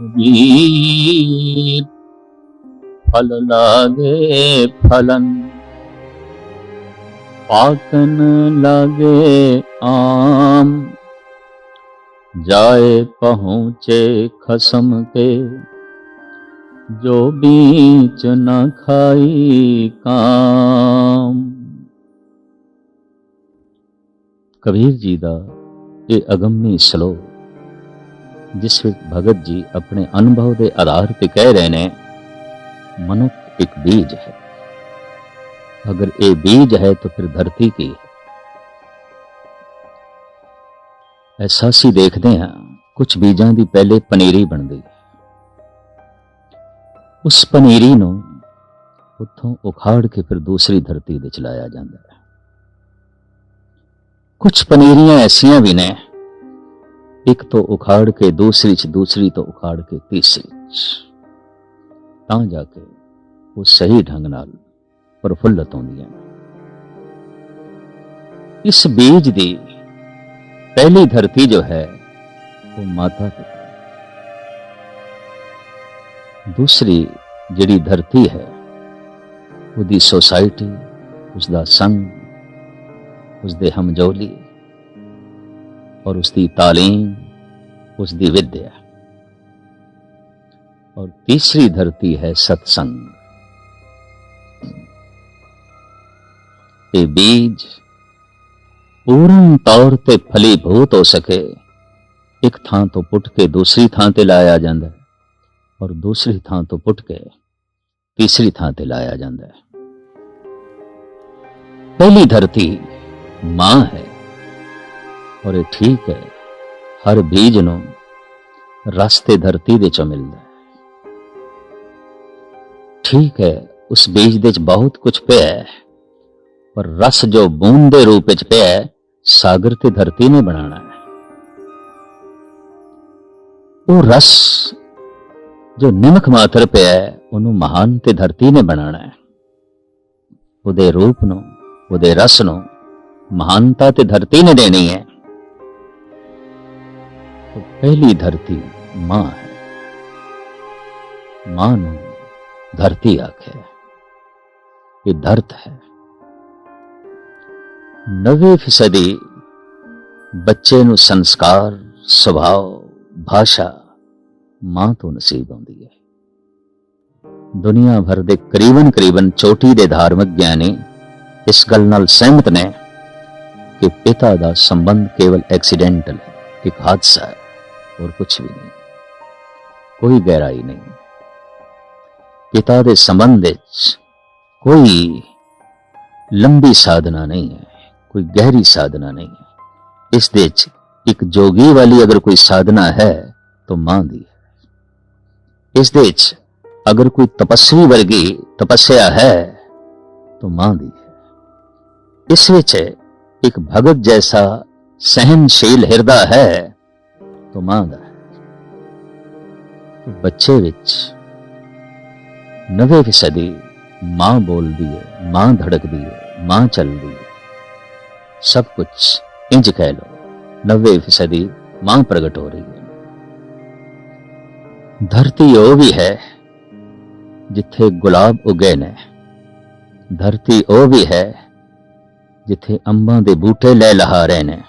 ਵੀਰ ਫਲ ਲਾਗੇ ਫਲਨ ਪਾਕਨ ਲਾਗੇ ਆਮ। ਜਾਏ ਪਹੁੰਚੇ ਖਸਮ ਕੇ ਜੋ ਬੀਚ ਨ ਖਾਈ ਕਾਮ। ਕਬੀਰ ਜੀ ਦਾ ਇਹ ਅਗੰਮੀ ਸ਼ਲੋਕ ਜਿਸ ਵਿੱਚ ਭਗਤ ਜੀ ਆਪਣੇ ਅਨੁਭਵ ਦੇ ਆਧਾਰ ਤੇ ਕਹਿ ਰਹੇ ਨੇ, ਮਨੁੱਖ ਇੱਕ ਬੀਜ ਹੈ। ਅਗਰ ਇਹ ਬੀਜ ਹੈ ਤਾਂ ਫਿਰ ਧਰਤੀ ਕੀ ਹੈ? ਐਸਾ ਅਸੀਂ ਦੇਖਦੇ ਹਾਂ, ਕੁਝ ਬੀਜਾਂ ਦੀ ਪਹਿਲੇ ਪਨੀਰੀ ਬਣਦੀ ਹੈ। ਉਸ ਪਨੀਰੀ ਨੂੰ ਉੱਥੋਂ ਉਖਾੜ ਕੇ ਫਿਰ ਦੂਸਰੀ ਧਰਤੀ ਤੇ ਚਲਾਇਆ ਜਾਂਦਾ ਹੈ। ਕੁਝ ਪਨੀਰੀਆਂ ਐਸੀਆਂ ਵੀ ਨੇ ਇੱਕ ਤੋਂ ਉਖਾੜ ਕੇ ਦੂਸਰੀ ਚ ਦੂਸਰੀ ਤੋਂ ਉਖਾੜ ਕੇ ਤੀਸਰੀ ਚ। ਤਾਂ ਜਾ ਕੇ ਉਹ ਸਹੀ ਢੰਗ ਨਾਲ ਪ੍ਰਫੁੱਲਤ ਹੁੰਦੀਆਂ ਨੇ। ਇਸ ਬੀਜ ਦੀ ਪਹਿਲੀ ਧਰਤੀ ਜੋ ਹੈ, ਉਹ ਮਾਤਾ ਪਿਤਾ ਦੂਸਰੀ ਜਿਹੜੀ ਧਰਤੀ ਹੈ, ਉਹਦੀ ਸੋਸਾਇਟੀ ਉਸ ਦਾ ਸੰਗ ਉਸ ਦੇ ਹਮਜੋਲੀ ਔਰ ਉਸ ਦੀ ਤਾਲੀਮ ਉਸ ਦੀ ਵਿਦਿਆ ਔਰ ਤੀਸਰੀ ਧਰਤੀ ਹੈ ਸਤਸੰਗ ਇਹ ਬੀਜ ਪੂਰਨ ਤੌਰ ਤੇ ਫਲੀਭੂਤ ਹੋ ਸਕੇ ਇੱਕ ਥਾਂ ਤੋਂ ਪੁੱਟ ਕੇ ਦੂਸਰੀ ਥਾਂ ਤੇ ਲਾਇਆ ਜਾਂਦਾ ਹੈ ਔਰ ਦੂਸਰੀ ਥਾਂ ਤੋਂ ਪੁੱਟ ਕੇ ਤੀਸਰੀ ਥਾਂ ਤੇ ਲਾਇਆ ਜਾਂਦਾ ਹੈ ਪਹਿਲੀ ਧਰਤੀ ਮਾਂ ਹੈ ਔਰ ਇਹ ਠੀਕ ਹੈ, ਹਰ ਬੀਜ ਨੂੰ ਰਸਤੇ ਧਰਤੀ ਦੇ ਚੋਂ ਮਿਲਦਾ ਹੈ। ਠੀਕ ਹੈ, ਉਸ ਬੀਜ ਦੇ ਚ ਬਹੁਤ ਕੁਝ ਪਿਆ ਹੈ, ਪਰ ਰਸ ਜੋ ਬੂੰਦ ਦੇ ਰੂਪ ਵਿੱਚ ਪਿਆ ਹੈ, ਸਾਗਰ ਤੇ ਧਰਤੀ ਨੇ ਬਣਾਉਣਾ ਹੈ। ਉਹ ਰਸ ਜੋ ਨਿਮਕ ਮਾਤਰ ਪਿਆ ਹੈ, ਉਹਨੂੰ ਮਹਾਨ ਤੇ ਧਰਤੀ ਨੇ ਬਣਾਉਣਾ ਹੈ। ਉਹਦੇ ਰੂਪ ਨੂੰ, ਉਹਦੇ ਰਸ ਨੂੰ ਮਹਾਨਤਾ ਤੇ ਧਰਤੀ ਨੇ ਦੇਣੀ ਹੈ। ਪਹਿਲੀ ਧਰਤੀ ਮਾਂ ਹੈ ਮਾਂ ਨੂੰ ਧਰਤੀ ਆਖਿਆ ਇਹ ਧਰਤ ਹੈ 90% ਬੱਚੇ ਨੂੰ ਸੰਸਕਾਰ ਸੁਭਾਅ ਭਾਸ਼ਾ ਮਾਂ ਤੋਂ ਨਸੀਬ ਹੁੰਦੀ ਹੈ ਦੁਨੀਆ ਭਰ ਦੇ ਕਰੀਬਨ ਕਰੀਬਨ ਚੋਟੀ ਦੇ ਧਾਰਮਿਕ ਗਿਆਨੀ ਇਸ ਗੱਲ ਨਾਲ ਸਹਿਮਤ ਨੇ ਕਿ ਪਿਤਾ ਦਾ ਸੰਬੰਧ ਕੇਵਲ ਐਕਸੀਡੈਂਟਲ ਹੈ ਇੱਕ ਹਾਦਸਾ ਹੈ ਹੋਰ ਕੁਝ ਵੀ ਨਹੀਂ। ਕੋਈ ਗਹਿਰਾਈ ਨਹੀਂ। ਪਿਤਾ ਦੇ ਸੰਬੰਧ ਵਿੱਚ ਕੋਈ ਲੰਬੀ ਸਾਧਨਾ ਨਹੀਂ ਹੈ, ਕੋਈ ਗਹਿਰੀ ਸਾਧਨਾ ਨਹੀਂ ਹੈ। ਇਸ ਦੇ ਵਿੱਚ ਇੱਕ ਜੋਗੀ ਵਾਲੀ ਅਗਰ ਕੋਈ ਸਾਧਨਾ ਹੈ, ਤਾਂ ਮਾਂ ਦੀ ਹੈ। ਇਸ ਦੇ ਵਿੱਚ ਅਗਰ ਕੋਈ ਤਪਸਵੀ ਵਰਗੀ ਤਪੱਸਿਆ ਹੈ, ਤਾਂ ਮਾਂ ਦੀ ਹੈ। ਇਸ ਵਿੱਚ ਇੱਕ ਭਗਤ ਜੈਸਾ ਸਹਿਨਸ਼ੀਲ ਹਿਰਦਾ ਹੈ ਤਾਂ ਮਾਂ ਹੈ। ਬੱਚੇ ਵਿੱਚ 90% ਮਾਂ ਬੋਲਦੀ ਹੈ, ਮਾਂ ਧੜਕਦੀ ਹੈ, ਮਾਂ ਚੱਲਦੀ ਹੈ। ਸਭ ਕੁਝ ਇੰਜ ਕਹਿ ਲੋ 90 ਫੀਸਦੀ ਮਾਂ ਪ੍ਰਗਟ ਹੋ ਰਹੀ ਹੈ। ਧਰਤੀ ਉਹ ਵੀ ਹੈ ਜਿੱਥੇ ਗੁਲਾਬ ਉਗੇ ਨੇ। ਧਰਤੀ ਉਹ ਵੀ ਹੈ ਜਿੱਥੇ ਅੰਬਾਂ ਦੇ ਬੂਟੇ ਲੈ ਲਹਾ ਰਹੇ ਨੇ।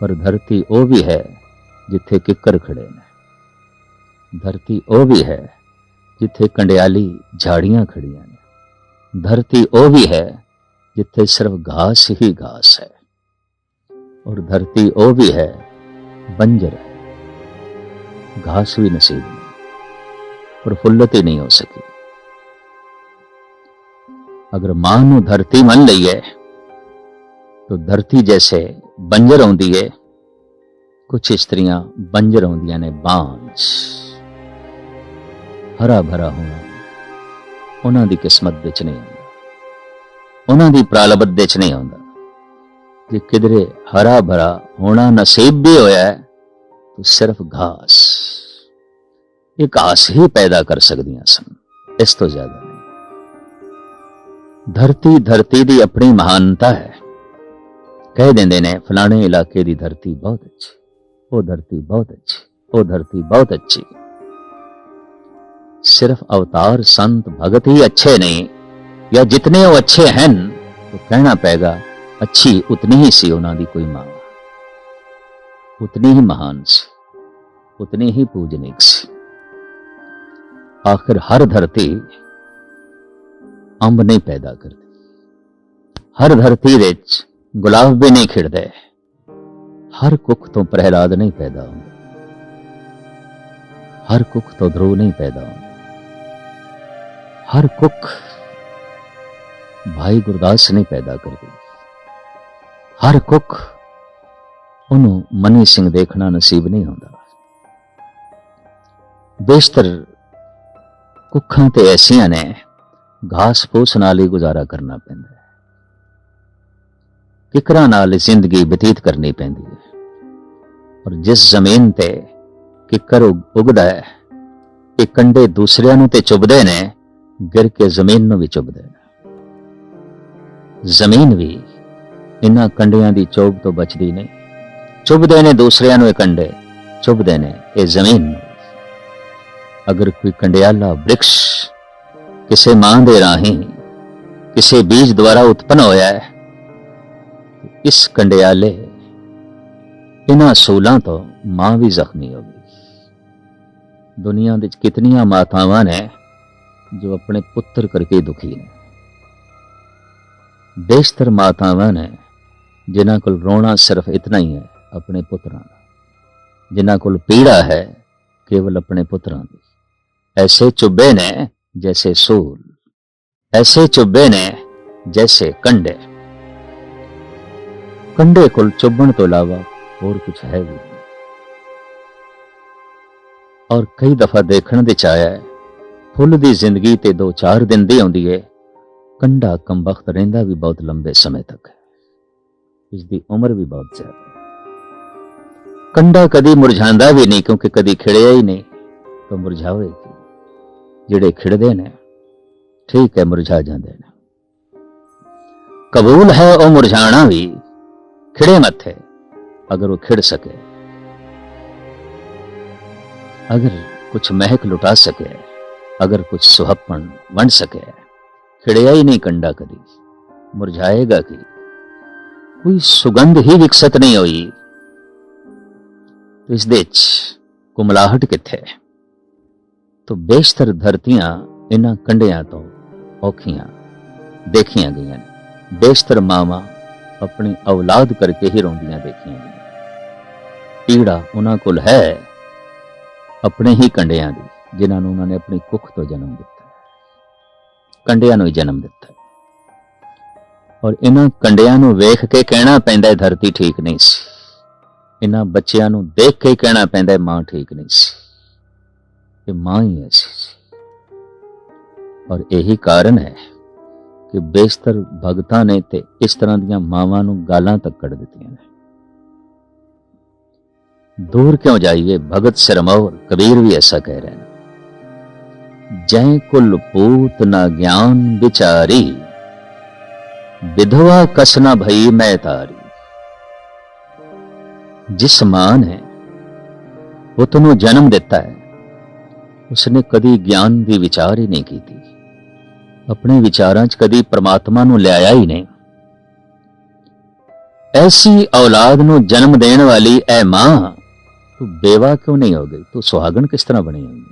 ਪਰ ਧਰਤੀ ਉਹ ਵੀ ਹੈ ਜਿੱਥੇ ਕਿੱਕਰ ਖੜੇ ਨੇ ਧਰਤੀ ਉਹ ਵੀ ਹੈ ਜਿੱਥੇ ਕੰਡਿਆਲੀ ਝਾੜੀਆਂ ਖੜੀਆਂ ਨੇ ਧਰਤੀ ਉਹ ਵੀ ਹੈ ਜਿੱਥੇ ਸਿਰਫ ਘਾਸ ਹੀ ਘਾਸ ਹੈ ਔਰ ਧਰਤੀ ਉਹ ਵੀ ਹੈ ਬੰਜਰ ਹੈ घास भी नसीब नहीं प्रफुल्लत ही नहीं हो सकी अगर मां ਨੂੰ ਧਰਤੀ ਮੰਨ ਲਈਏ तो ਧਰਤੀ ਜੈਸੇ ਬੰਜਰ ਆਉਂਦੀ ਹੈ ਕੁਝ ਇਸਤਰੀਆਂ ਬੰਜਰ ਆਉਂਦੀਆਂ ਨੇ ਬਾਂਝ। ਹਰਾ ਭਰਾ ਹੋਣਾ ਉਹਨਾਂ ਦੀ ਕਿਸਮਤ ਵਿੱਚ ਨਹੀਂ ਆਉਂਦਾ। ਉਹਨਾਂ ਦੀ ਪ੍ਰਾਲਬਤ ਵਿੱਚ ਨਹੀਂ ਆਉਂਦਾ। ਜੇ ਕਿਧਰੇ ਹਰਾ ਭਰਾ ਹੋਣਾ ਨਸੀਬ ਵੀ ਹੋਇਆ ਹੈ, ਤਾਂ ਸਿਰਫ ਘਾਸ। ਇਹ ਘਾਸ ਹੀ ਪੈਦਾ ਕਰ ਸਕਦੀਆਂ ਸਨ, ਇਸ ਤੋਂ ਜ਼ਿਆਦਾ ਨਹੀਂ। ਧਰਤੀ ਧਰਤੀ ਦੀ ਆਪਣੀ ਮਹਾਨਤਾ ਹੈ। ਕਹਿ ਦਿੰਦੇ ਨੇ ਫਲਾਣੇ ਇਲਾਕੇ ਦੀ ਧਰਤੀ ਬਹੁਤ ਅੱਛੀ। ओ धरती बहुत अच्छी, ओ धरती बहुत अच्छी। सिर्फ़ अवतार संत भगत ही अच्छे नहीं, या जितने वो अच्छे हैं तो कहना पेगा, अच्छी उतनी ही सी उन्होंने कोई माँ। उतनी ही महान सी, उतनी ही पूजनीक सी। आखिर हर धरती अंब नहीं पैदा करती। हर धरती रिच गुलाब भी नहीं खिड़ते ਹਰ ਕੁੱਖ ਤੋਂ ਪ੍ਰਹਿਲਾਦ ਨਹੀਂ ਪੈਦਾ ਹੁੰਦਾ। ਹਰ ਕੁੱਖ ਤੋਂ ਧਰੂ ਨਹੀਂ ਪੈਦਾ ਹੁੰਦਾ। ਹਰ ਕੁੱਖ ਭਾਈ ਗੁਰਦਾਸ ਨਹੀਂ ਪੈਦਾ ਕਰਦੀ। ਹਰ ਕੁੱਖ ਉਹਨੂੰ ਮਨੀ ਸਿੰਘ ਦੇਖਣਾ ਨਸੀਬ ਨਹੀਂ ਹੁੰਦਾ। ਬੇਸ਼ਤਰ ਕੁੱਖਾਂ ਤੇ ਐਸੀਆਂ ਨੇ ਘਾਸ ਫੂਸ ਨਾਲ ਹੀ ਗੁਜ਼ਾਰਾ ਕਰਨਾ ਪੈਂਦਾ ਕਿਕਰਾਂ ਨਾਲ ਜ਼ਿੰਦਗੀ ਬਤੀਤ ਕਰਨੀ ਪੈਂਦੀ ਹੈ। ਔਰ ਜਿਸ ਜ਼ਮੀਨ ਤੇ ਕਿੱਕਰ ਉਗ- ਉਗਦਾ ਹੈ, ਇਹ ਕੰਡੇ ਦੂਸਰਿਆਂ ਨੂੰ ਤੇ ਚੁੱਭਦੇ ਨੇ, ਗਿਰ ਕੇ ਜ਼ਮੀਨ ਨੂੰ ਵੀ ਚੁੱਭਦੇ ਨੇ। ਜ਼ਮੀਨ ਵੀ ਇਹਨਾਂ ਕੰਡਿਆਂ ਦੀ ਚੋਬ ਤੋਂ ਬਚਦੀ ਨਹੀਂ। ਚੁੱਭਦੇ ਨੇ ਦੂਸਰਿਆਂ ਨੂੰ ਇਹ ਕੰਡੇ ਚੁੱਭਦੇ ਨੇ ਇਹ ਜ਼ਮੀਨ ਨੂੰ। ਅਗਰ ਕੋਈ ਕੰਡਿਆਲਾ ਬ੍ਰਿਕਸ਼ ਕਿਸੇ ਮਾਂ ਦੇ ਰਾਹੀਂ ਕਿਸੇ ਬੀਜ ਦੁਆਰਾ ਉਤਪਨ ਹੋਇਆ ਹੈ ਇਸ ਕੰਡਿਆਲੇ ਇਹਨਾਂ ਸੂਲਾਂ ਤੋਂ ਮਾਂ ਵੀ ਜ਼ਖਮੀ ਹੋ ਗਈ। ਦੁਨੀਆ ਵਿੱਚ ਕਿਤਨੀਆਂ ਮਾਤਾਵਾਂ ਨੇ ਜੋ ਆਪਣੇ ਪੁੱਤਰ ਕਰਕੇ ਦੁਖੀ ਨੇ। ਬੇਸ਼ਤਰ ਮਾਤਾਵਾਂ ਨੇ ਜਿਨ੍ਹਾਂ ਕੋਲ ਰੋਣਾ ਸਿਰਫ ਇਤਨਾ ਹੀ ਹੈ, ਆਪਣੇ ਪੁੱਤਰਾਂ ਦਾ। ਜਿਨ੍ਹਾਂ ਕੋਲ ਪੀੜਾ ਹੈ, ਕੇਵਲ ਆਪਣੇ ਪੁੱਤਰਾਂ ਦੀ। ਐਸੇ ਚੁੱਬੇ ਨੇ ਜੈਸੇ ਸੂਲ। ਐਸੇ ਚੁੱਬੇ ਨੇ ਜੈਸੇ ਕੰਡੇ। ਕੰਡੇ ਕੋਲ ਚੁੱਭਣ ਤੋਂ ਇਲਾਵਾ ਹੋਰ ਕੁਝ ਹੈ ਵੀ ਔਰ ਕਈ ਦਫਾ ਦੇਖਣ ਦੇ ਚ ਆਇਆ ਫੁੱਲ ਦੀ ਜ਼ਿੰਦਗੀ ਤੇ 2-4 ਦਿਨ ਦੀ ਆਉਂਦੀ ਹੈ ਕੰਡਾ ਕੰਬਖਤ ਰਹਿੰਦਾ ਵੀ ਬਹੁਤ ਲੰਬੇ ਸਮੇਂ ਤੱਕ ਹੈ ਇਸ ਦੀ ਉਮਰ ਵੀ ਬਹੁਤ ਜ਼ਿਆਦਾ ਹੈ ਕੰਡਾ ਕਦੀ ਮੁਰਝਾਉਂਦਾ ਵੀ ਨਹੀਂ ਕਿਉਂਕਿ ਕਦੀ ਖਿੜਿਆ ਹੀ ਨਹੀਂ ਤਾਂ ਮੁਰਝਾਵੇਗੀ ਜਿਹੜੇ ਖਿੜਦੇ ਨੇ ਠੀਕ ਹੈ ਮੁਰਝਾ ਜਾਂਦੇ ਨੇ ਕਬੂਲ ਹੈ ਉਹ ਮੁਰਝਾਣਾ ਵੀ ਖਿੜੇ ਮੱਥੇ ਅਗਰ ਉਹ ਖਿੜ ਸਕੇ ਅਗਰ ਕੁਝ ਮਹਿਕ ਲੁਟਾ ਸਕੇ ਅਗਰ ਕੁਝ ਸੁਹੱਪਣ ਵੰਡ ਸਕੇ ਖਿੜਿਆ ਹੀ ਨਹੀਂ ਕੰਡਾ ਕਦੀ ਮੁਰਝਾਏਗਾ ਕੀ ਕੋਈ ਸੁਗੰਧ ਹੀ ਵਿਕਸਤ ਨਹੀਂ ਹੋਈ ਇਸ ਦੇ ਵਿੱਚ ਕੁਮਲਾਹਟ ਕਿੱਥੇ ਹੈ ਤੋ ਬੇਸ਼ਤਰ ਧਰਤੀਆਂ ਇਹਨਾਂ ਕੰਡਿਆਂ ਤੋਂ ਔਖੀਆਂ ਦੇਖੀਆਂ ਗਈਆਂ ਨੇ ਬੇਸ਼ਤਰ ਮਾਵਾਂ ਆਪਣੀ ਔਲਾਦ ਕਰਕੇ ਹੀ ਰੋਂਦੀਆਂ ਦੇਖੀਆਂ ਗਈਆਂ। ਪੀੜਾ ਉਹਨਾਂ ਕੋਲ ਹੈ ਆਪਣੇ ਹੀ ਕੰਡਿਆਂ ਦੀ, ਜਿਨ੍ਹਾਂ ਨੂੰ ਉਹਨਾਂ ਨੇ ਆਪਣੀ ਕੁੱਖ ਤੋਂ ਜਨਮ ਦਿੱਤਾ। ਹੈ। ਕੰਡਿਆਂ ਨੂੰ ਹੀ ਜਨਮ ਦਿੱਤਾ। ਔਰ ਇਹਨਾਂ ਕੰਡਿਆਂ ਨੂੰ ਵੇਖ ਕੇ ਕਹਿਣਾ ਪੈਂਦਾ ਹੈ, ਧਰਤੀ ਠੀਕ ਨਹੀਂ ਸੀ। ਇਹਨਾਂ ਬੱਚਿਆਂ ਨੂੰ ਦੇਖ ਕੇ ਕਹਿਣਾ ਪੈਂਦਾ ਹੈ, ਮਾਂ ਠੀਕ ਨਹੀਂ ਸੀ। ਇਹ ਮਾਂ ਹੀ ਐਸੀ ਸੀ। ਔਰ ਇਹੀ ਕਾਰਨ ਹੈ ਕਿ ਬੇਸ਼ਤਰ ਭਗਤਾਂ ਨੇ ਤੇ ਇਸ ਤਰ੍ਹਾਂ ਦੀਆਂ ਮਾਵਾਂ ਨੂੰ ਗਾਲਾਂ ਤੱਕ ਕੱਢ ਦਿੱਤੀਆਂ ਨੇ ਦੂਰ ਕਿਉਂ ਜਾਈਏ ਭਗਤ ਸਰਮੌਰ ਕਬੀਰ ਵੀ ਐਸਾ ਕਹਿ ਰਹੇ ਨੇ ਜੈ ਕੁਲ ਪੂਤ ਨਾ ਗਿਆਨ ਵਿਚਾਰੀ ਵਿਧਵਾ ਕਸਨਾ ਭਈ ਮੈਂ ਤਾਰੀ ਜਿਸ ਮਾਂ ਨੇ ਪੁੱਤ ਨੂੰ ਜਨਮ ਦਿੱਤਾ ਹੈ ਉਸਨੇ ਕਦੀ ਗਿਆਨ ਦੀ ਵਿਚਾਰ ਹੀ ਨਹੀਂ ਕੀਤੀ ਆਪਣੇ ਵਿਚਾਰਾਂ 'ਚ ਕਦੀ ਪ੍ਰਮਾਤਮਾ ਨੂੰ ਲਿਆਇਆ ਹੀ ਨਹੀਂ। ਐਸੀ ਔਲਾਦ ਨੂੰ ਜਨਮ ਦੇਣ ਵਾਲੀ ਐ ਮਾਂ, ਤੂੰ ਬੇਵਾ ਕਿਉਂ ਨਹੀਂ ਹੋ ਗਈ? ਤੂੰ ਸੁਹਾਗਣ ਕਿਸ ਤਰ੍ਹਾਂ ਬਣੀ ਹੋਈ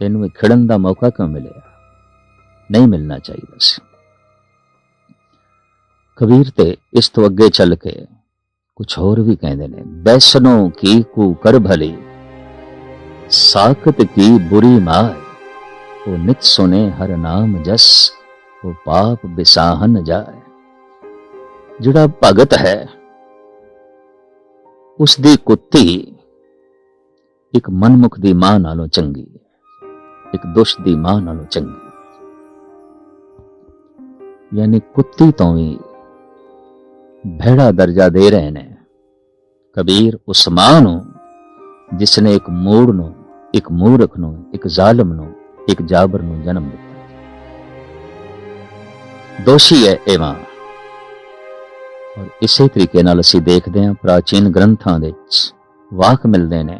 ਤੈਨੂੰ ਇਹ ਖਿੜਨ ਦਾ ਮੌਕਾ ਕਿਉਂ ਮਿਲਿਆ? ਨਹੀਂ ਮਿਲਣਾ ਚਾਹੀਦਾ ਸੀ। ਕਬੀਰ ਤੇ ਇਸ ਤੋਂ ਅੱਗੇ ਚੱਲ ਕੇ ਕੁਝ ਹੋਰ ਵੀ ਕਹਿੰਦੇ ਨੇ, ਬੈਸਨੋ ਕੀ ਕੂ ਕਰ ਭਲੀ, ਸਾਖਤ ਕੀ ਬੁਰੀ ਮਾਇ ਉਹ ਨਿਤ ਸੁਨੇ ਹਰ ਨਾਮ ਜਸ, ਉਹ ਪਾਪ ਬਿਸਾਹਨ ਜਾਏ। ਜਿਹੜਾ ਭਗਤ ਹੈ ਉਸ ਦੀ ਕੁੱਤੀ ਇੱਕ ਮਨਮੁਖ ਦੀ ਮਾਂ ਨਾਲੋਂ ਚੰਗੀ ਇੱਕ ਦੁਸ਼ਟ ਦੀ ਮਾਂ ਨਾਲੋਂ ਚੰਗੀ ਯਾਨੀ ਕੁੱਤੀ ਤੋਂ ਵੀ ਭੈੜਾ ਦਰਜਾ ਦੇ ਰਹੇ ਨੇ। ਕਬੀਰ ਉਸ ਮਾਂ ਨੂੰ ਜਿਸ ਨੇ ਇੱਕ ਮੂੜ ਨੂੰ, ਇੱਕ ਮੂਰਖ ਨੂੰ, ਇੱਕ ਜ਼ਾਲਮ ਨੂੰ ਇੱਕ ਜਾਬਰ ਨੂੰ ਜਨਮ ਦਿੱਤਾ। ਦੋਸ਼ੀ ਹੈ ਇਹ ਮਾਂ ਔਰ ਇਸੇ ਤਰੀਕੇ ਨਾਲ ਅਸੀਂ ਦੇਖਦੇ ਹਾਂ ਪ੍ਰਾਚੀਨ ਗ੍ਰੰਥਾਂ ਦੇ ਵਿੱਚ ਵਾਕ ਮਿਲਦੇ ਨੇ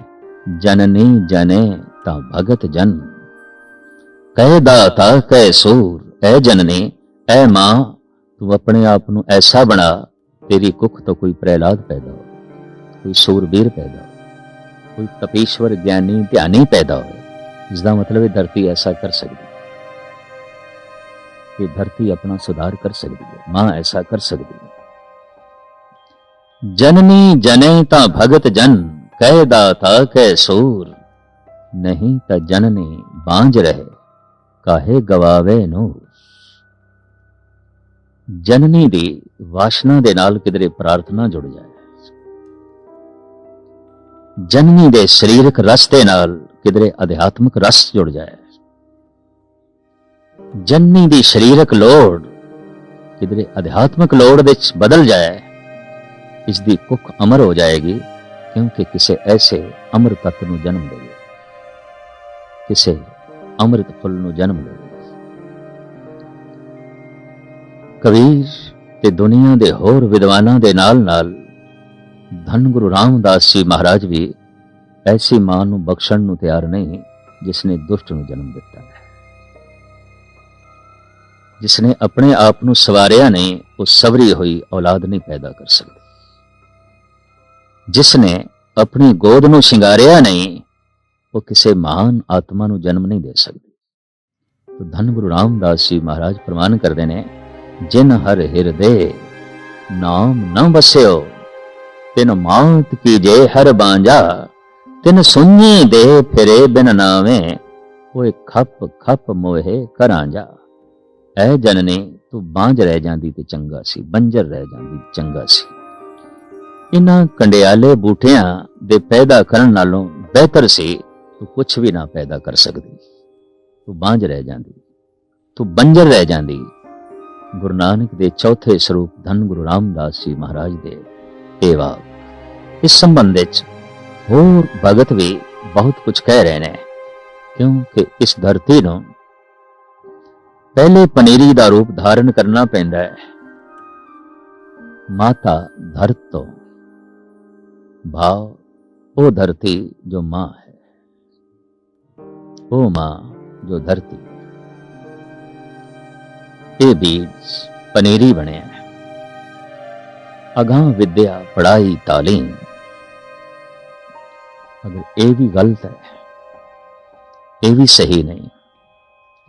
ਜਨਨੀ ਜਨੇ ਤਾਂ ਭਗਤ ਜਨ। ਕਹਿ ਦਾਤਾ, ਕਹਿ ਸੂਰ, ਐ ਜਨਨੀ ਐ ਮਾਂ, ਤੂੰ ਆਪਣੇ ਆਪ ਨੂੰ ਐਸਾ ਬਣਾ, ਤੇਰੀ ਕੁੱਖ ਤੋਂ ਕੋਈ ਪ੍ਰਹਿਲਾਦ ਪੈਦਾ ਹੋ ਕੋਈ ਸੂਰਬੀਰ ਪੈਦਾ ਹੋ ਕੋਈ ਤਪੀਸ਼ਵਰ, ਗਿਆਨੀ, ਧਿਆਨੀ ਪੈਦਾ ਹੋਵੇ। ਇਸ ਦਾ ਮਤਲਬ ਹੈ ਧਰਤੀ ਐਸਾ ਕਰ ਸਕਦੀ ਹੈ ਕਿ ਧਰਤੀ ਆਪਣਾ ਸੁਧਾਰ ਕਰ ਸਕਦੀ ਹੈ, ਮਾਂ ਐਸਾ ਕਰ ਸਕਦੀ ਹੈ। ਜਨਨੀ ਜਨੇ ਤਾਂ ਭਗਤ ਜਨ, ਕਹਿ ਦਾਤਾ ਕਹਿ ਸੂਰ। ਨਹੀਂ ਤਾਂ ਜਨਨੀ ਬਾਂਝ ਰਹੇ, ਕਾਹੇ ਗਵਾਵੇ ਨੂੰ ਜਨਨੀ ਦੀ ਵਾਸ਼ਨਾ ਦੇ ਨਾਲ ਕਿਦਰੇ ਪ੍ਰਾਰਥਨਾ ਜੁੜ ਜਾਏ। ਜਨਨੀ ਦੇ ਸਰੀਰਕ ਰਸ ਦੇ ਨਾਲ ਕਿਧਰੇ ਅਧਿਆਤਮਿਕ ਰਸ ਜੁੜ ਜਾਏ। ਜਨਨੀ ਦੀ ਸਰੀਰਕ ਲੋੜ ਕਿਧਰੇ ਅਧਿਆਤਮਿਕ ਲੋੜ ਵਿੱਚ ਬਦਲ ਜਾਏ ਇਸ ਦੀ ਕੁੱਖ ਅਮਰ ਹੋ ਜਾਏਗੀ, ਕਿਉਂਕਿ ਕਿਸੇ ਐਸੇ ਅਮਰ ਤੱਤ ਨੂੰ ਜਨਮ ਦੇਵੇ ਕਿਸੇ ਅੰਮ੍ਰਿਤ ਫੁੱਲ ਨੂੰ ਜਨਮ ਦੇਵੇ ਕਬੀਰ ਤੇ ਦੁਨੀਆ ਦੇ ਹੋਰ ਵਿਦਵਾਨਾਂ ਦੇ ਨਾਲ ਨਾਲ ਧੰਨ ਗੁਰੂ ਰਾਮਦਾਸ ਜੀ ਮਹਾਰਾਜ ਵੀ ਐਸੀ ਮਾਂ ਨੂੰ ਬਖਸ਼ਣ ਨੂੰ ਤਿਆਰ ਨਹੀਂ ਜਿਸ ਨੇ ਦੁਸ਼ਟ ਨੂੰ ਜਨਮ ਦਿੱਤਾ ਹੈ ਜਿਸ ਨੇ ਆਪਣੇ ਆਪ ਨੂੰ ਸਵਾਰਿਆ ਨਹੀਂ ਉਹ ਸਵਰੀ ਹੋਈ ਔਲਾਦ ਨਹੀਂ ਪੈਦਾ ਕਰ ਸਕਦੀ ਜਿਸ ਨੇ ਆਪਣੀ ਗੋਦ ਨੂੰ ਸ਼ਿੰਗਾਰਿਆ ਨਹੀਂ ਉਹ ਕਿਸੇ ਮਹਾਨ ਆਤਮਾ ਨੂੰ ਜਨਮ ਨਹੀਂ ਦੇ ਸਕਦੀ ਤਾਂ ਧੰਨ ਗੁਰੂ ਰਾਮਦਾਸ ਜੀ ਮਹਾਰਾਜ ਪ੍ਰਮਾਨ ਕਰਦੇ ਨੇ ਜਿਨ ਹਰ ਹਿਰਦੇ ਨਾਮ ਨਾ ਵਸਿਓ ਤਿਨ ਮਾਤ ਕੀ ਜੇ ਹਰ ਬਾਂਝਾ ਤਿਨ ਸੁਣੀ ਦੇ ਫਿਰੇ ਬਿਨ ਨਾਵੇਂ, ਓਏ ਖੱਪ ਖੱਪ ਮੋਹੇ ਕਰਾਂ ਜਾ। ਐ ਜਨਨੀ ਤੂੰ ਬਾਂਝ ਰਹਿ ਜਾਂਦੀ ਤੇ ਚੰਗਾ ਸੀ, ਬੰਜਰ ਰਹਿ ਜਾਂਦੀ ਚੰਗਾ ਸੀ। ਇਨ੍ਹਾਂ ਕੰਡਿਆਲੇ ਬੂਟਿਆਂ ਦੇ ਪੈਦਾ ਕਰਨ ਨਾਲੋਂ ਬਿਹਤਰ ਸੀ, ਤੂੰ ਕੁਝ ਵੀ ਨਾ ਪੈਦਾ ਕਰ ਸਕਦੀ। ਤੂੰ ਬਾਂਝ ਰਹਿ ਜਾਂਦੀ, ਤੂੰ ਬੰਜਰ ਰਹਿ ਜਾਂਦੀ। ਗੁਰੂ ਨਾਨਕ ਦੇ ਚੌਥੇ ਸਰੂਪ ਧੰਨ ਗੁਰੂ ਰਾਮਦਾਸ ਜੀ ਮਹਾਰਾਜ ਦੇ ਇਹ ਇਸ ਸੰਬੰਧ ਵਿੱਚ ਹੋਰ ਭਗਤ ਵੀ ਬਹੁਤ ਕੁਝ ਕਹਿ ਰਹੇ ਨੇ ਕਿਉਂਕਿ ਇਸ ਧਰਤੀ ਨੂੰ ਪਹਿਲੇ ਪਨੀਰੀ ਦਾ ਰੂਪ ਧਾਰਨ ਕਰਨਾ ਪੈਂਦਾ ਹੈ ਮਾਤਾ ਧਰਤ ਤੋਂ ਭਾਵ ਉਹ ਧਰਤੀ ਜੋ ਮਾਂ ਹੈ ਉਹ ਮਾਂ ਜੋ ਧਰਤੀ ਇਹ ਬੀਜ ਪਨੀਰੀ ਬਣਿਆ ਹੈ ਅਗਾਂ ਵਿਦਿਆ ਪੜਾਈ ਤਾਲੀਮ ਅਗਰ ਇਹ ਵੀ ਗਲਤ ਹੈ ਇਹ ਵੀ ਸਹੀ ਨਹੀਂ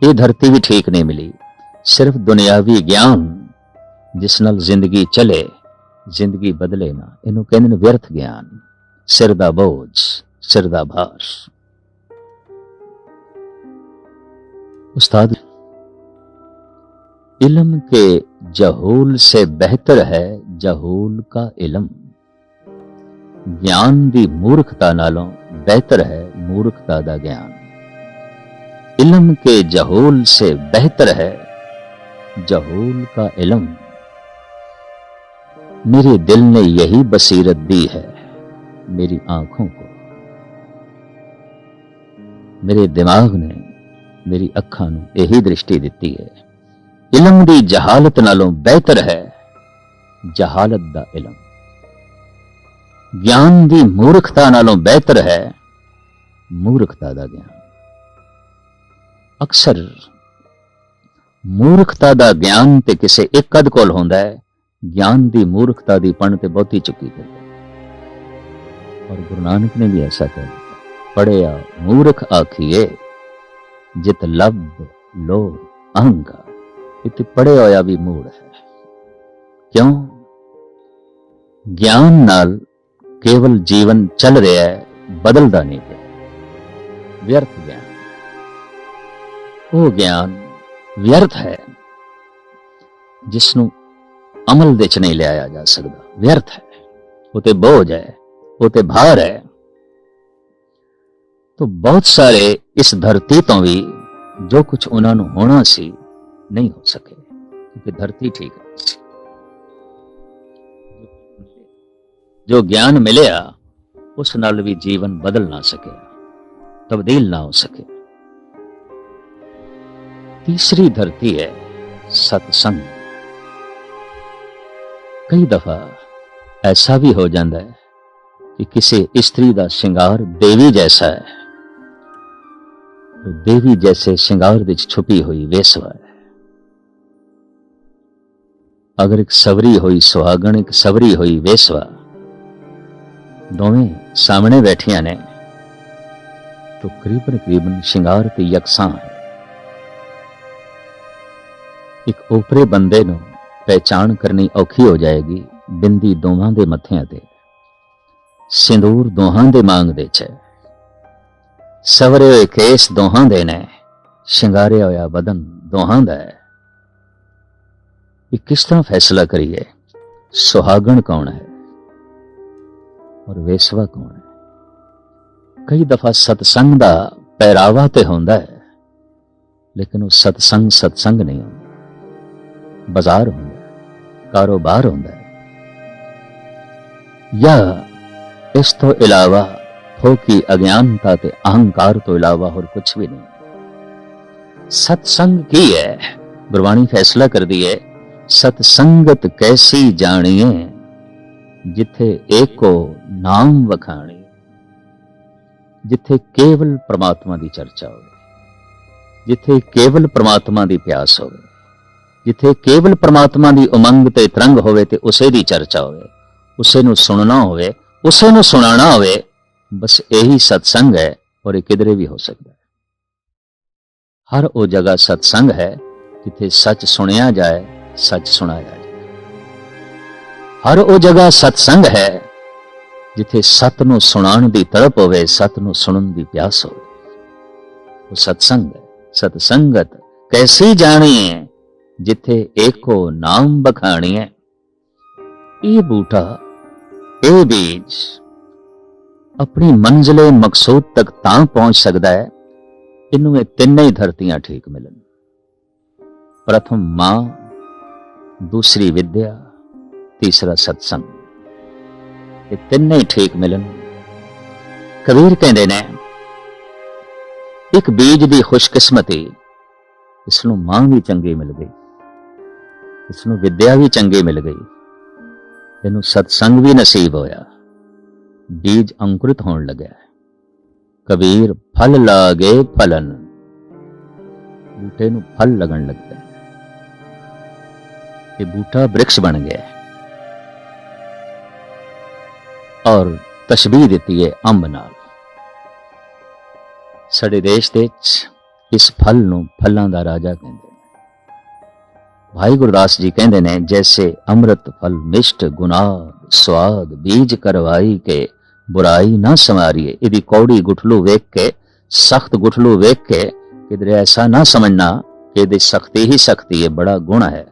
ਇਹ ਧਰਤੀ ਵੀ ਠੀਕ ਨਹੀਂ ਮਿਲੀ ਸਿਰਫ ਦੁਨਿਆਵੀ ਗਿਆਨ ਜਿਸ ਨਾਲ ਜ਼ਿੰਦਗੀ ਚਲੇ ਜ਼ਿੰਦਗੀ ਬਦਲੇ ਨਾ ਇਹਨੂੰ ਕਹਿੰਦੇ ਨੇ ਵਿਅਰਥ ਗਿਆਨ ਸਿਰ ਦਾ ਬੋਝ ਸਿਰ ਦਾ ਭਾਰ उस्ताद इल्म के जहूल से बेहतर है जहूल का इल्म ਗਿਆਨ ਦੀ ਮੂਰਖਤਾ ਨਾਲੋਂ ਬਿਹਤਰ ਹੈ ਮੂਰਖਤਾ ਦਾ ਗਿਆਨ इल्म के जहूल से बेहतर है जहूल का इल्म मेरे दिल ने यही बसीरत दी है मेरी आंखों को मेरे दिमाग ने ਮੇਰੀ ਅੱਖਾਂ ਨੂੰ ਇਹੀ ਦ੍ਰਿਸ਼ਟੀ ਦਿੱਤੀ ਹੈ ਇਲਮ ਦੀ ਜਹਾਲਤ ਨਾਲੋਂ ਬਿਹਤਰ ਹੈ ਜਹਾਲਤ ਦਾ ਇਲਮ ਗਿਆਨ ਦੀ ਮੂਰਖਤਾ ਨਾਲੋਂ ਬਿਹਤਰ ਹੈ ਮੂਰਖਤਾ ਦਾ ਗਿਆਨ ਅਕਸਰ ਮੂਰਖਤਾ ਦਾ ਗਿਆਨ ਤੇ ਕਿਸੇ ਇੱਕ ਅਦ ਕੋਲ ਹੁੰਦਾ ਹੈ ਗਿਆਨ ਦੀ ਮੂਰਖਤਾ ਦੀ ਪਣ ਤੇ ਬਹੁਤੀ ਚੁੱਕੀ ਹੈ ਔਰ ਗੁਰੂ ਨਾਨਕ ਨੇ ਵੀ ਐਸਾ ਕਿਹਾ ਪੜਿਆ ਮੂਰਖ ਆਖੀਏ ਜਿਤ ਲੱਭ ਲੋ ਅਹੰਕਾਰ ਇਤੇ ਪੜੇ ਹੋਇਆ ਵੀ ਮੂੜ ਹੈ ਕਿਉਂ ਗਿਆਨ ਨਾਲ ਕੇਵਲ ਜੀਵਨ ਚੱਲ ਰਿਹਾ ਹੈ, ਬਦਲਦਾ ਨਹੀਂ ਪਿਆ। ਵਿਅਰਥ ਗਿਆਨ। ਉਹ ਗਿਆਨ ਵਿਅਰਥ ਹੈ ਜਿਸ ਨੂੰ ਅਮਲ ਵਿੱਚ ਨਹੀਂ ਲਿਆਇਆ ਜਾ ਸਕਦਾ। ਵਿਅਰਥ ਹੈ। ਉਹ ਤੇ ਬੋਝ ਹੈ, ਉਹ ਤੇ ਭਾਰ ਹੈ। ਤੋ ਬਹੁਤ ਸਾਰੇ ਇਸ ਧਰਤੀ ਤੋਂ ਵੀ ਜੋ ਕੁਝ ਉਹਨਾਂ ਨੂੰ ਹੋਣਾ ਸੀ, ਨਹੀਂ ਹੋ ਸਕੇ, ਕਿਉਂਕਿ ਧਰਤੀ ਠੀਕ ਹੈ। ਜੋ ਗਿਆਨ ਮਿਲਿਆ, ਉਸ ਨਾਲ ਵੀ ਜੀਵਨ ਬਦਲ ਨਾ ਸਕੇ, ਤਬਦੀਲ ਨਾ ਹੋ ਸਕੇ। ਤੀਸਰੀ ਧਰਤੀ ਹੈ ਸਤਸੰਗ। ਕਈ ਦਫਾ ਐਸਾ ਵੀ ਹੋ ਜਾਂਦਾ ਹੈ ਕਿ ਕਿਸੇ ਇਸਤਰੀ ਦਾ ਸ਼ਿੰਗਾਰ ਦੇਵੀ ਜੈਸਾ ਹੈ। ਦੇਵੀ ਜੈਸੇ ਸ਼ਿੰਗਾਰ ਵਿੱਚ ਛੁਪੀ ਹੋਈ ਵੇਸਵਾ ਹੈ। ਅਗਰ ਇੱਕ ਸਵਰੀ ਹੋਈ ਸੁਹਾਗਣ, ਇੱਕ ਸਵਰੀ ਹੋਈ ਵੇਸਵਾ ਦੋਵੇਂ ਸਾਹਮਣੇ ਬੈਠੀਆਂ ਨੇ। ਤਾਂ ਕਰੀਬਨ ਕਰੀਬਨ ਸ਼ਿੰਗਾਰ ਤੇ ਯਕਸਾਂ ਇੱਕ ਉਪਰੇ ਬੰਦੇ ਨੂੰ ਪਹਿਚਾਣ ਕਰਨੀ ਔਖੀ ਹੋ ਜਾਏਗੀ ਬਿੰਦੀ ਦੋਹਾਂ ਦੇ ਮੱਥਿਆਂ ਤੇ। ਸਿੰਦੂਰ ਦੋਹਾਂ ਦੇ ਮੰਗ ਦੇ ਚ। ਸਵਰੇ ਹੋਏ ਕੇਸ ਦੋਹਾਂ ਦੇ ਨੇ। ਸ਼ਿੰਗਾਰਿਆ ਹੋਇਆ ਬਦਨ ਦੋਹਾਂ ਦਾ ਹੈ। ਇਹ ਕਿਸ ਤਰ੍ਹਾਂ ਫੈਸਲਾ ਕਰੀਏ? ਸੁਹਾਗਣ ਕੌਣ ਹੈ? ਔਰ ਵੇਸਵਾ ਕੌਣ ਹੈ? ਕਈ ਦਫਾ ਸਤਸੰਗ ਦਾ ਪਹਿਰਾਵਾ ਤੇ ਹੁੰਦਾ ਹੈ, ਲੇਕਿਨ ਉਹ ਸਤਸੰਗ ਸਤਸੰਗ ਨਹੀਂ ਹੁੰਦਾ। ਬਾਜ਼ਾਰ ਹੁੰਦਾ ਕਾਰੋਬਾਰ ਹੁੰਦਾ ਜਾਂ ਇਸ ਤੋਂ ਇਲਾਵਾ ਥੋਕੀ ਅਗਿਆਨਤਾ ਤੇ ਅਹੰਕਾਰ ਤੋਂ ਇਲਾਵਾ ਹੋਰ ਕੁਝ ਵੀ ਨਹੀਂ। ਸਤਸੰਗ ਕੀ ਹੈ? ਗੁਰਬਾਣੀ ਫੈਸਲਾ ਕਰਦੀ ਹੈ, ਸਤਸੰਗਤ ਕੈਸੀ ਜਾਣੀਏ ਜਿੱਥੇ ਏਕੋ ਨਾਮ ਵਖਾਣੀ, ਜਿੱਥੇ ਕੇਵਲ ਪ੍ਰਮਾਤਮਾ ਦੀ ਚਰਚਾ ਹੋਵੇ, ਜਿੱਥੇ ਕੇਵਲ ਪ੍ਰਮਾਤਮਾ ਦੀ ਪਿਆਸ ਹੋਵੇ, ਜਿੱਥੇ ਕੇਵਲ ਪ੍ਰਮਾਤਮਾ ਦੀ ਉਮੰਗ ਤੇ ਤਰੰਗ ਹੋਵੇ ਤੇ ਉਸੇ ਦੀ ਚਰਚਾ ਹੋਵੇ, ਉਸੇ ਨੂੰ ਸੁਣਨਾ ਹੋਵੇ, ਉਸੇ ਨੂੰ ਸੁਣਾਉਣਾ ਹੋਵੇ, ਬਸ ਇਹੀ ਸਤਸੰਗ ਹੈ ਔਰ ਇਹ ਕਿਧਰੇ ਵੀ ਹੋ ਸਕਦਾ ਹੈ। ਹਰ ਉਹ ਜਗ੍ਹਾ ਸਤਸੰਗ ਹੈ ਜਿੱਥੇ ਸੱਚ ਸੁਣਿਆ ਜਾਏ, ਸੱਚ ਸੁਣਾਇਆ ਜਾਏ। ਹਰ ਉਹ ਜਗ੍ਹਾ ਸਤਸੰਗ ਹੈ ਜਿੱਥੇ ਸਤ ਨੂੰ ਸੁਣਾਉਣ ਦੀ ਤੜਪ ਹੋਵੇ, ਸਤ ਨੂੰ ਸੁਣਨ ਦੀ ਪਿਆਸ ਹੋਵੇ। ਉਹ ਸਤਸੰਗ ਹੈ, ਸਤਸੰਗਤ। ਕੈਸੀ ਜਾਣੀ ਹੈ, ਜਿੱਥੇ ਏਕੋ ਨਾਮ ਬਖਾਣੀ ਹੈ। ਇਹ ਬੂਟਾ, ਇਹ ਬੀਜ ਆਪਣੀ ਮੰਜ਼ਲੇ ਮਕਸੂਦ ਤੱਕ ਤਾਂ ਪਹੁੰਚ ਸਕਦਾ ਹੈ, ਇਹਨੂੰ ਇਹ ਤਿੰਨੇ ਹੀ ਧਰਤੀਆਂ ਠੀਕ ਮਿਲਣ। ਪ੍ਰਥਮ ਮਾਂ, ਦੂਸਰੀ ਵਿਦਿਆ, ਤੀਸਰਾ ਸਤਸੰਗ। ਇਹ ਤਿੰਨੇ ਠੀਕ ਮਿਲਣ। ਕਬੀਰ ਕਹਿੰਦੇ ਨੇ, ਇੱਕ ਬੀਜ ਦੀ ਖੁਸ਼ਕਿਸਮਤੀ ਇਸ ਨੂੰ ਮਾਂ ਵੀ ਚੰਗੀ ਮਿਲ ਗਈ ਇਸ ਨੂੰ ਵਿਦਿਆ ਵੀ ਚੰਗੀ ਮਿਲ ਗਈ, ਇਹਨੂੰ ਸਤਸੰਗ ਵੀ ਨਸੀਬ ਹੋਇਆ, ਬੀਜ ਅੰਕੁਰਿਤ ਹੋਣ ਲੱਗਿਆ। ਕਬੀਰ ਫਲ ਲਾਗੇ ਫਲਨ, ਬੂਟੇ ਨੂੰ ਫਲ ਲੱਗਣ ਲੱਗਦਾ ਇਹ ਬੂਟਾ ਬ੍ਰਿਕਸ਼ ਬਣ ਗਿਆ। ਔਰ ਤਸ਼ਬੀਹ ਦਿੱਤੀ ਹੈ ਅੰਬ ਨਾਲ। ਸਾਡੇ ਦੇਸ਼ ਦੇ ਇਸ ਫਲ ਨੂੰ ਫਲਾਂ ਦਾ ਰਾਜਾ ਕਹਿੰਦੇ ਨੇ। ਭਾਈ ਗੁਰਦਾਸ ਜੀ ਕਹਿੰਦੇ ਨੇ, ਜੈਸੇ ਅੰਮ੍ਰਿਤ ਫਲ ਮਿਸ਼ਟ ਗੁਨਾਹ ਸਵਾਦ ਬੀਜ ਕਰਵਾਈ ਕੇ ਬੁਰਾਈ ਨਾ ਸਮਾਰੀਏ ਇਹਦੀ ਕੌੜੀ ਗੁਠਲੂ ਵੇਖ ਕੇ, ਸਖਤ ਗੁਠਲੂ ਵੇਖ ਕੇ ਕਿਧਰੇ ਐਸਾ ਨਾ ਸਮਝਣਾ ਕਿ ਇਹਦੀ ਸਖਤੀ ਹੀ ਸਖਤੀ ਹੈ ਬੜਾ ਗੁਣ ਹੈ।